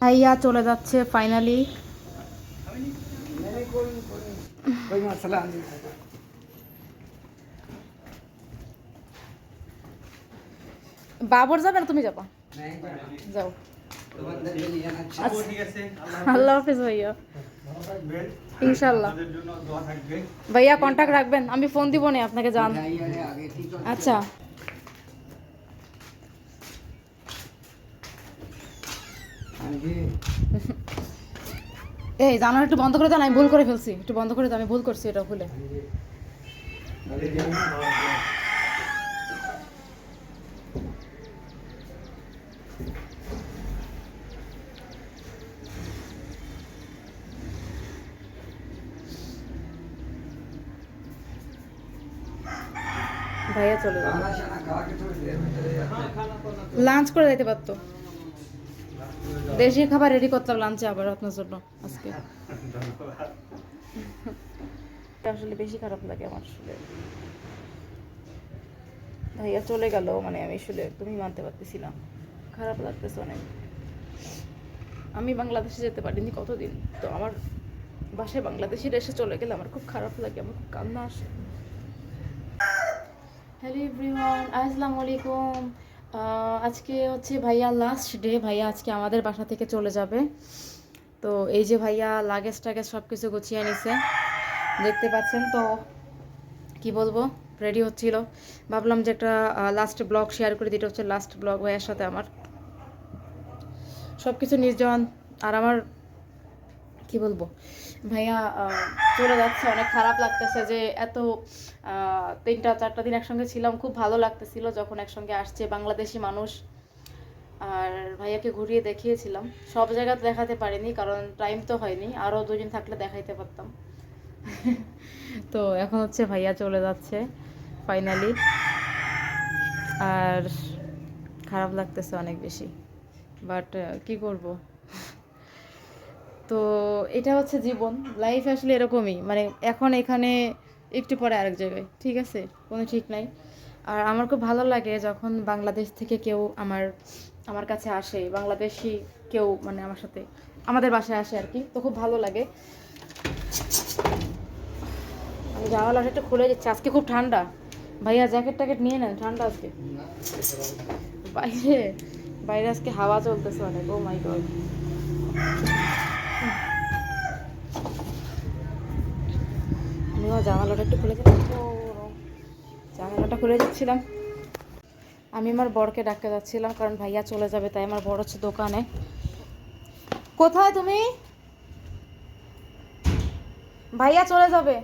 ভাইয়া চলে যাচ্ছে ফাইনালি বাবর যাবে না, তুমি যাবা? যাও। আল্লাহ হাফিজ ভাইয়া। ইনশাল্লাহ ভাইয়া কন্ট্যাক্ট রাখবেন। আমি ফোন দিব না, আপনাকে জান। আচ্ছা। এই জানার একটু বন্ধ করে দেন আমি ভুল করে ফেলছি। একটু বন্ধ করে দেন আমি ভুল করছি এটা ভুলে। ভাইয়া চলে লাঞ্চ করে দিতে পারতো। দেশি খাবার রেডি করতাম লাঞ্চে আবার আপনার জন্য আজকে। আসলে বেশি খারাপ লাগে আমার আসলে। ভাইয়া চলে গেল মানে আমি আসলে একদমই মানতে পারতেছি না খারাপ লাগতেছে অনেক। আমি বাংলাদেশে যেতে পারিনি কতদিন? তো আমার বাসায় বাংলাদেশের এসে চলে গেলে আমার খুব খারাপ লাগে আমার খুব কান্না আসে। হ্যালো এভরিওয়ান আসসালামু আলাইকুম। আজকে হচ্ছে ভাইয়া লাস্ট ডে ভাইয়া আজকে আমাদের বাসা থেকে চলে যাবে। তো এই যে ভাইয়া লাগেজ টাগেজ সব কিছু গুছিয়ে নিছে, দেখতে পাচ্ছেন তো কি বলব রেডি হচ্ছিল। ভাবলাম যে একটা লাস্ট ব্লগ শেয়ার করে দিতে হচ্ছে লাস্ট ব্লগ ভাইয়ার সাথে আমার। সব কিছু নির্জন, আর আমার কি বলব? ভাইয়া চলে যাচ্ছে। অনেক খারাপ লাগতেছে যে এত তিনটা, চারটা দিন একসঙ্গে ছিলাম, খুব ভালো লাগতেছিল যখন একসঙ্গে আসছে বাংলাদেশি মানুষ। আর ভাইয়াকে ঘুরিয়ে দেখিয়েছিলাম। সব জায়গাতে দেখাতে পারিনি, কারণ টাইম তো হয়নি। আরও দুদিন থাকলে দেখাইতে পারতাম। তো এখন হচ্ছে ভাইয়া চলে যাচ্ছে ফাইনালি আর খারাপ লাগতেছে অনেক বেশি। বাট কি করব? তো এটা হচ্ছে জীবন। লাইফ আসলে এরকমই। মানে এখন এখানে একটু পরে আরেক জায়গায়। ঠিক আছে? কোনো ঠিক নাই। আর আমার খুব ভালো লাগে যখন বাংলাদেশ থেকে কেউ আমার আমার কাছে আসে। বাংলাদেশি কেউ মানে আমার সাথে, আমাদের বাসায় আসে আর কি তো খুব ভালো লাগে। আমি জানালাটা একটু খুলে যাচ্ছে আজকে খুব ঠান্ডা। ভাইয়া জ্যাকেট ট্যাকেট নিয়ে নেন। ঠান্ডা আজকে। বাইরে বাইরে আজকে হাওয়া চলতেছে অনেক। ও মাই গড জানালাটা একটু খুলে জানালাটা খুলে যাচ্ছিলাম আমি আমার বরকে ডাকতে যাচ্ছিলাম, কারণ ভাইয়া চলে যাবে, তাই আমার বর হচ্ছে দোকানে। কোথায় তুমি? ভাইয়া চলে যাবে।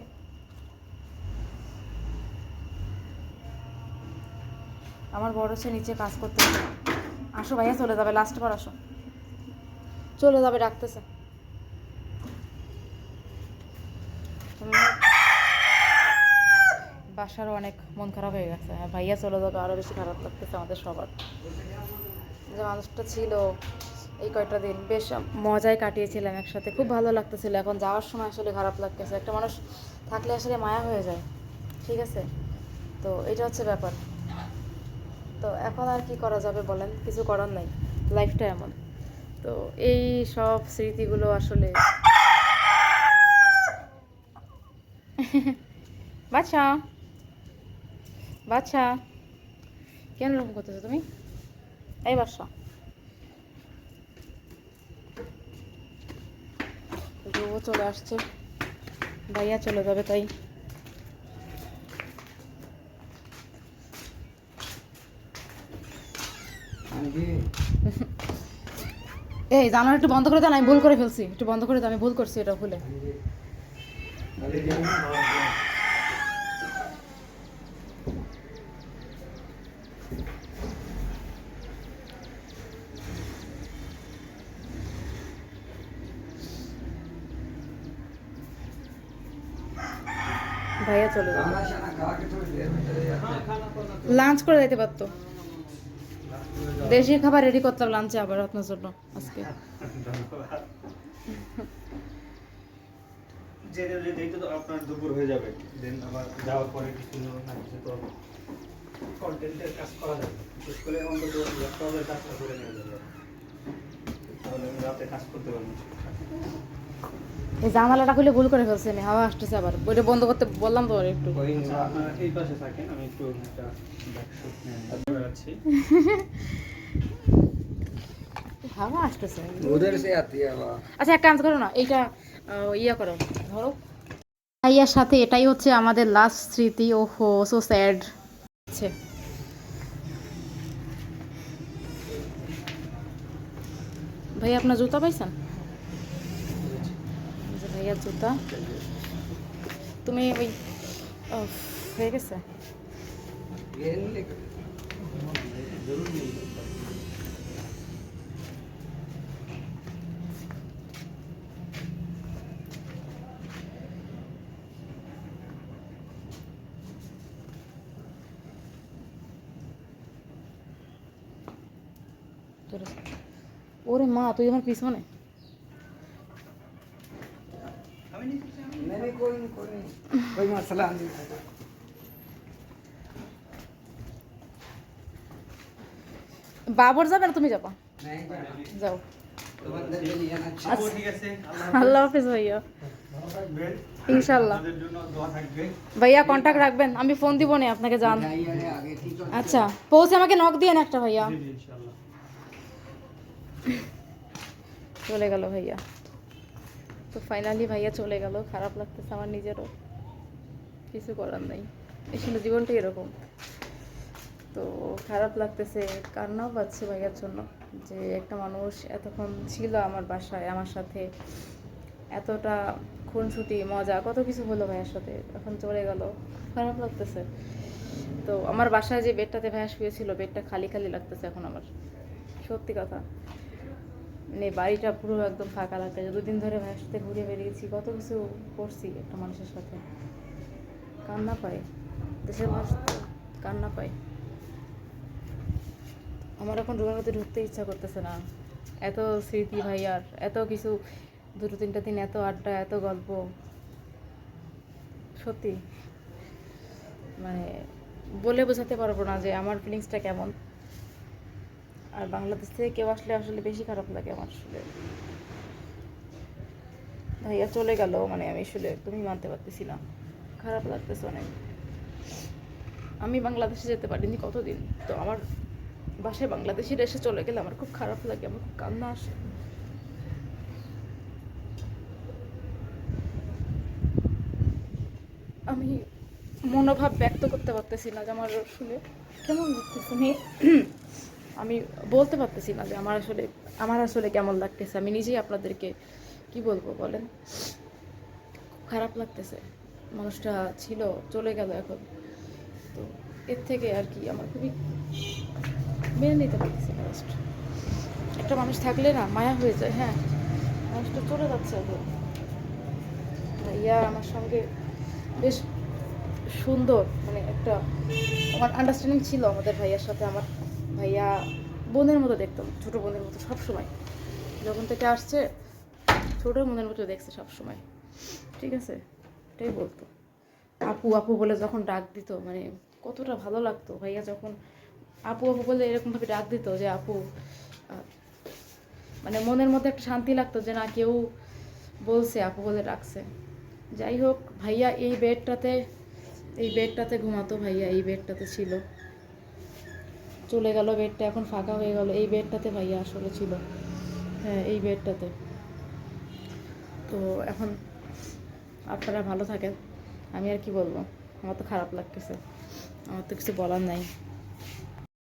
আমার বড় হচ্ছে নিচে কাজ করতে আসো ভাইয়া, চলে যাবে লাস্ট বার আসো। চলে যাবে, ডাকতেছে তুমি বাসারও অনেক মন খারাপ হয়ে গেছে। হ্যাঁ ভাইয়া চলে যাবে আরও বেশি খারাপ লাগতেছে আমাদের সবার। যে মানুষটা ছিল এই কয়টা দিন বেশ মজায় কাটিয়েছিলাম একসাথে। খুব ভালো লাগতেছিল। এখন যাওয়ার সময় আসলে খারাপ লাগতেছে। একটা মানুষ থাকলে আসলে মায়া হয়ে যায়। ঠিক আছে? তো এটা হচ্ছে ব্যাপার। তো এখন আর কি করা যাবে বলেন? কিছু করার নাই। লাইফটা এমন। তো এই সব স্মৃতিগুলো আসলে বাচ্চা বাচ্চা কেন রকম করতেছো তুমি? এই বাচ্চা ধ্রুব চলে আসছে। ভাইয়া চলে যাবে তাই। এই জানার একটু বন্ধ করে দেন আমি ভুল করে ফেলছি। একটু বন্ধ করে দেন আমি ভুল করছি এটা ভুলে। ভাইয়া চলে লাঞ্চ করে দিতে পারতো। দেশি খাবার রেডি করতাম লাঞ্চে আবার আপনার জন্য আজকে। আপনার দুপুর হয়ে যাবে। যাওয়ার পরে কিছু না তাহলে আমি রাতে কাজ করতে পারব এই জানালাটা খুলে ভুল করে ফেলছে হাওয়া আসতেছে আবার। বইটা বন্ধ করতে বললাম তো একটু। এই পাশে থাকেন আমি একটু হাওয়া আসতেছে। ওদের সে আচ্ছা এক কাজ করো না এইটা ইয়া করো ধরো। ভাইয়ার সাথে এটাই হচ্ছে আমাদের লাস্ট স্মৃতি ওহো সো স্যাড আছে ভাই আপনার জুতা পাইছেন? बढ़िया जूता तुम्हें वही है कैसे? और माँ तो पीस में नहीं नहीं कोई नहीं कोई नहीं कोई मसला नहीं বাবর যাবে না তুমি যাবা नहीं जाना যাও तो अंदर चली जाना ও ঠিক আছে আল্লাহ হাফিজ ভাইয়া থাকবেন ইনশাল্লাহ আপনাদের জন্য দোয়া থাকবে ভাইয়া কন্টাক্ট রাখবেন আমি ফোন দিব না আপনাকে জান जाइए अरे आगे ठीक है আচ্ছা পৌঁছে আমাকে নক দিয়ে একটা ভাইয়া জি জি ইনশাআল্লাহ চলে গেল ভাইয়া তো ফাইনালি ভাইয়া চলে গেল। খারাপ লাগতেছে আমার নিজেরও। কিছু করার নাই। আসলে জীবনটা এরকম। তো খারাপ লাগতেছে, কান্নাও পাচ্ছে ভাইয়ার জন্য। যে একটা মানুষ এতক্ষণ ছিল আমার বাসায়, আমার সাথে। এতটা খুনসুটি, মজা, কত কিছু হলো ভাইয়ের সাথে। এখন চলে গেল। খারাপ লাগতেছে। তো আমার বাসায় যে বেডটাতে ভাইয়া শুয়েছিল বেডটা খালি খালি লাগতেছে এখন আমার। সত্যি কথা। মানে বাড়িটা পুরো একদম ফাঁকা লাগতেছে দুদিন ধরে ভাইয়ের সাথে ঘুরে বেরিয়েছি কত কিছু করছি একটা মানুষের সাথে। কান্না পায়। দেশের মানুষ কান্না পায়। আমার এখন রুমের মধ্যে ঢুকতে ইচ্ছা করতেছে না। এত স্মৃতি ভাইয়ার এত কিছু দুটো তিনটা দিন এত আড্ডা, এত গল্প। সত্যি। মানে বলে বোঝাতে পারব না যে আমার ফিলিংসটা কেমন। আর বাংলাদেশ থেকে কেউ আসলে আসলে বেশি খারাপ লাগে আমার আসলে। ভাইয়া চলে গেল মানে আমি আসলে একদমই মানতে পারতেছি না। খারাপ লাগতেছে অনেক। আমি বাংলাদেশে যেতে পারিনি কতদিন? তো আমার বাসায় বাংলাদেশের এসে চলে গেলে আমার খুব খারাপ লাগে, আমার খুব কান্না আসে। আমি মনোভাব ব্যক্ত করতে পারতেছি না যে আমার আসলে কেমন লাগতেছে। আমি বলতে পারতেছি না যে আমার আসলে আমার আসলে কেমন লাগতেছে। আমি নিজেই আপনাদেরকে কি বলব বলেন? খুব খারাপ লাগতেছে। মানুষটা ছিল, চলে গেল এখন। তো এর থেকে আর কি আমার খুবই মেনে নিতে পারতেছি না একটা মানুষ থাকলে না মায়া হয়ে যায় হ্যাঁ। মানুষটা চলে যাচ্ছে এখন। ভাইয়া আমার সঙ্গে বেশ সুন্দর মানে একটা আমার আন্ডারস্ট্যান্ডিং ছিল আমাদের ভাইয়ার সাথে, আমার ভাইয়া বোনের মতো দেখতাম ছোট বোনের মতো সব সময় যখন থেকে আসছে, ছোট বোনের মতো দেখছে সব সময় ঠিক আছে? এটাই বলতো। আপু আপু বলে যখন ডাক দিত মানে কতটা ভালো লাগতো। ভাইয়া যখন আপু আপু বলে এরকমভাবে ডাক দিত যে, আপু মানে মনের মধ্যে একটা শান্তি লাগতো যে, না, কেউ বলছে, আপু বলে ডাকছে। যাই হোক, ভাইয়া এই বেডটাতে এই বেডটাতে ঘুমাতো ভাইয়া, এই বেডটাতে ছিল। চলে গেল, বেডটা এখন ফাঁকা হয়ে গেল। এই বেডটাতে ভাইয়া আসলে ছিল। হ্যাঁ এই বেডটাতে। তো এখন আপনারা ভালো থাকেন। আমি আর কি বলব? আমার তো খারাপ লাগতেছে। আমার তো কিছু বলার নাই।